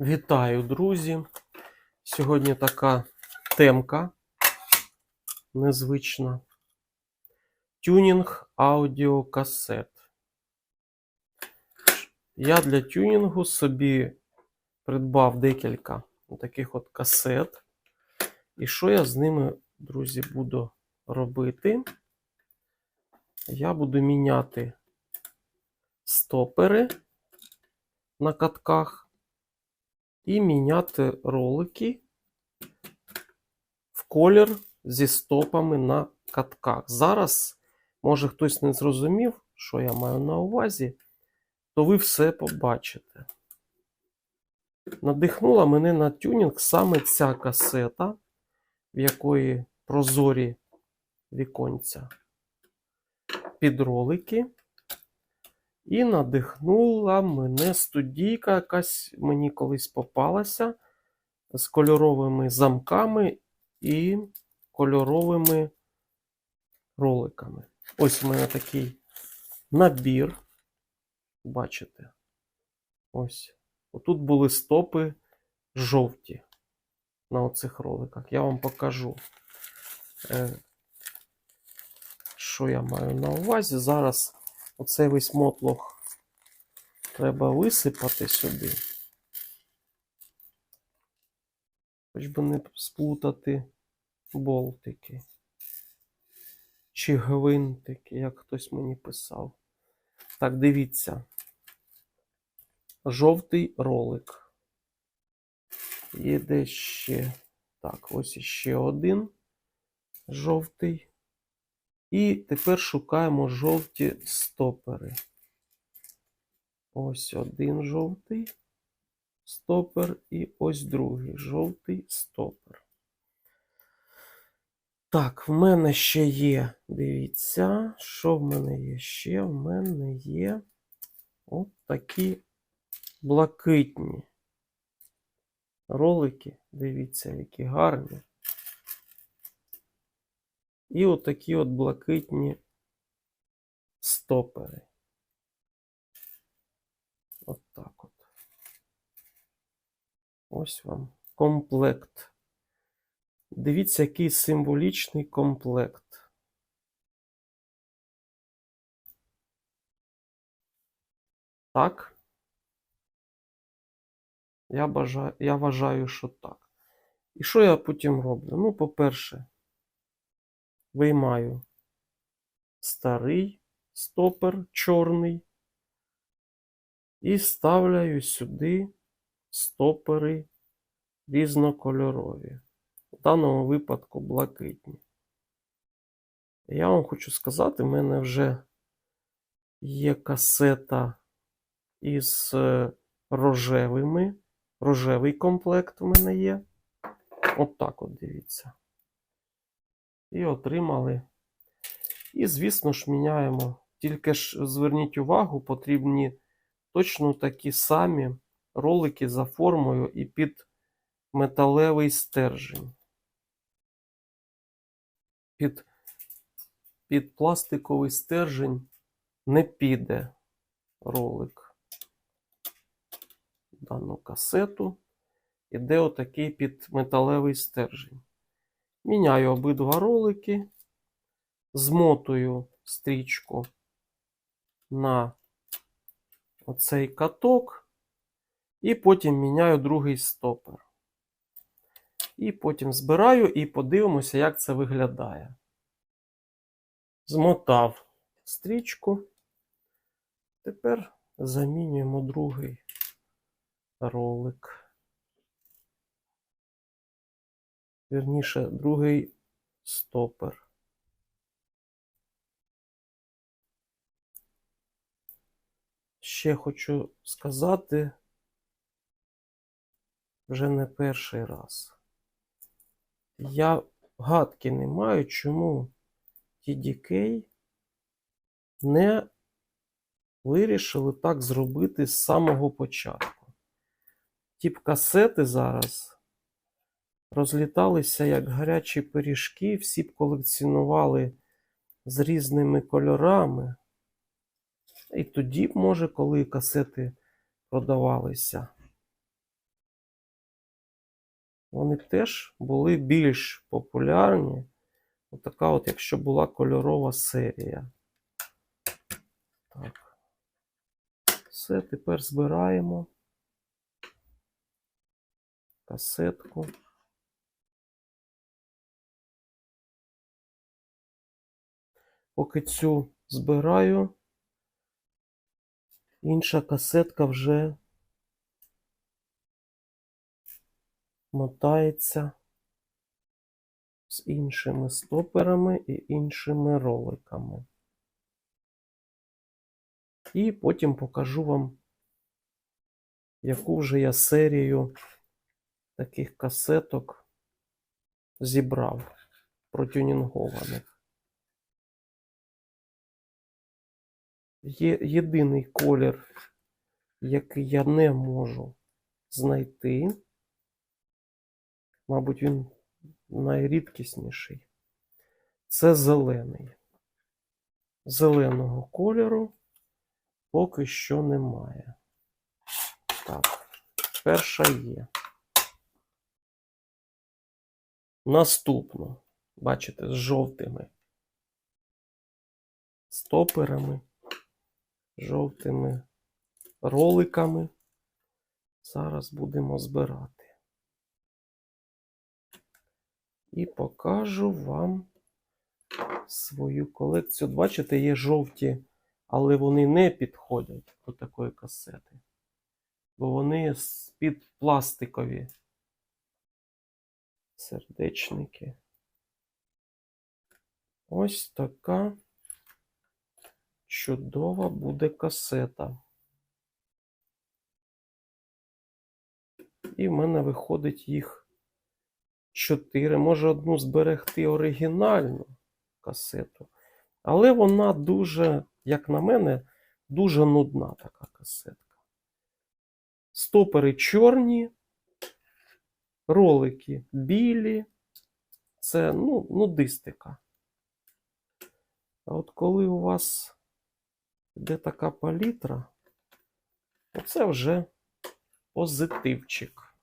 Вітаю, друзі! Сьогодні така темка незвична. Тюнінг аудіокасет. Я для тюнінгу собі придбав декілька таких от касет. І що я з ними, друзі, буду робити? Я буду міняти стопери на катках і міняти ролики в колір зі стопами на катках. Зараз, може, хтось не зрозумів, що я маю на увазі, то ви все побачите. Надихнула мене на тюнінг саме ця касета, в якої прозорі віконця під ролики. І надихнула мене студійка, якась мені колись попалася з кольоровими замками і кольоровими роликами. Ось у мене такий набір. Бачите? Ось. Отут були стопи жовті на оцих роликах. Я вам покажу, е, що я маю на увазі. Зараз. Оцей весь мотлох треба висипати сюди. Хоч би не сплутати болтики. Чи гвинтики, як хтось мені писав. Так, дивіться. Жовтий ролик. Є де ще. Так, ось іще один жовтий. І тепер шукаємо жовті стопери. Ось один жовтий стопер і ось другий жовтий стопер. Так, в мене ще є, дивіться, що в мене є ще? В мене є от такі блакитні ролики. Дивіться, які гарні. І отакі от блакитні стопери. От так от. Ось вам комплект. Дивіться, який символічний комплект. Так. Я бажаю, я вважаю, що так. І що я потім роблю? Ну, по-перше, виймаю старий стопер чорний і ставляю сюди стопери різнокольорові. В даному випадку блакитні. Я вам хочу сказати, в мене вже є касета із е, рожевими. Рожевий комплект у мене є. От так от дивіться і отримали. І, звісно ж, міняємо. Тільки ж зверніть увагу, потрібні точно такі самі ролики за формою і під металевий стержень. Під, під пластиковий стержень не піде ролик. Дану касету іде отакий під металевий стержень. Міняю обидва ролики, змотую стрічку на оцей каток, і потім міняю другий стопер. І потім збираю і подивимося, як це виглядає. Змотав стрічку. Тепер замінюємо другий ролик. Вірніше, другий стопер. Ще хочу сказати вже не перший раз. Я гадки не маю, чому TDK не вирішили так зробити з самого початку. Тіп касети зараз розліталися як гарячі пиріжки, всі б колекціонували з різними кольорами. І тоді б, може, коли касети продавалися вони теж були більш популярні. Отака, от, якщо була кольорова серія. Так. Все, тепер збираємо касетку. Поки цю збираю, інша касетка вже мотається з іншими стоперами і іншими роликами. І потім покажу вам, яку вже я серію таких касеток зібрав протюнінгованих. Є єдиний колір, який я не можу знайти. Мабуть, він найрідкісніший. Це зелений. Зеленого кольору поки що немає. Так, перша є. Наступно, бачите, з жовтими стоперами, жовтими роликами. Зараз будемо збирати. І покажу вам свою колекцію. Бачите, є жовті, але вони не підходять до такої касети. Бо вони з-під пластикові сердечники. Ось така чудова буде касета. І в мене виходить їх чотири. Може одну зберегти оригінальну касету. Але вона дуже, як на мене, дуже нудна така касетка. Стопери чорні, ролики білі. Це ну, нудистика. А от коли у вас йде така палітра, оце вже позитивчик.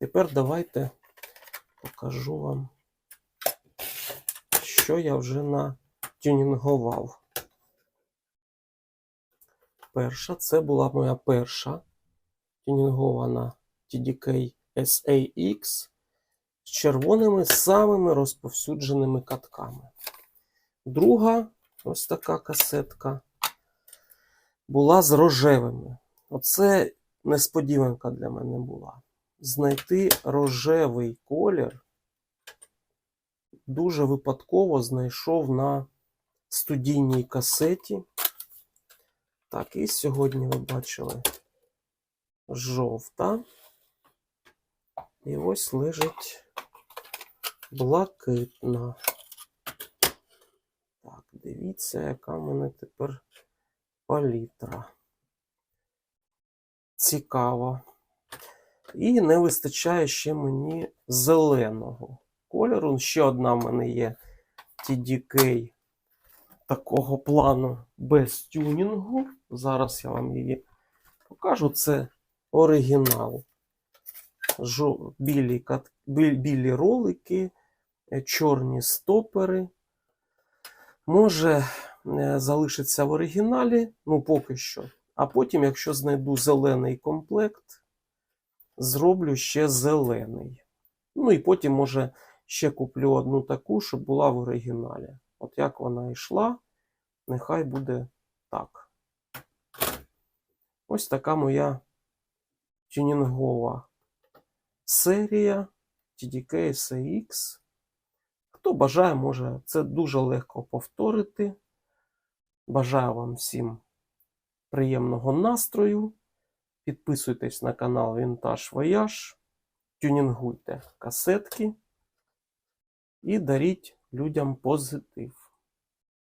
Тепер давайте покажу вам, що я вже натюнінгував. Перша, це була моя перша тюнінгована TDK SAX з червоними самими розповсюдженими катками. Друга, ось така касетка, була з рожевими. Оце несподіванка для мене була. Знайти рожевий колір дуже випадково знайшов на студійній касеті. Так, і сьогодні ви бачили жовта. І ось лежить блакитна. Дивіться, яка в мене тепер палітра. Цікаво. І не вистачає ще мені зеленого кольору. Ще одна в мене є TDK такого плану без тюнінгу. Зараз я вам її покажу. Це оригінал. Білі, білі ролики, е, чорні стопери. Може е, залишиться в оригіналі, ну поки що. А потім, якщо знайду зелений комплект, зроблю ще зелений. Ну і потім, може, ще куплю одну таку, щоб була в оригіналі. От як вона йшла, нехай буде так. Ось така моя тюнінгова серія TDK SAX. Хто бажає, може це дуже легко повторити. Бажаю вам всім приємного настрою. Підписуйтесь на канал Vintage Voyage, тюнінгуйте касетки і даріть людям позитив.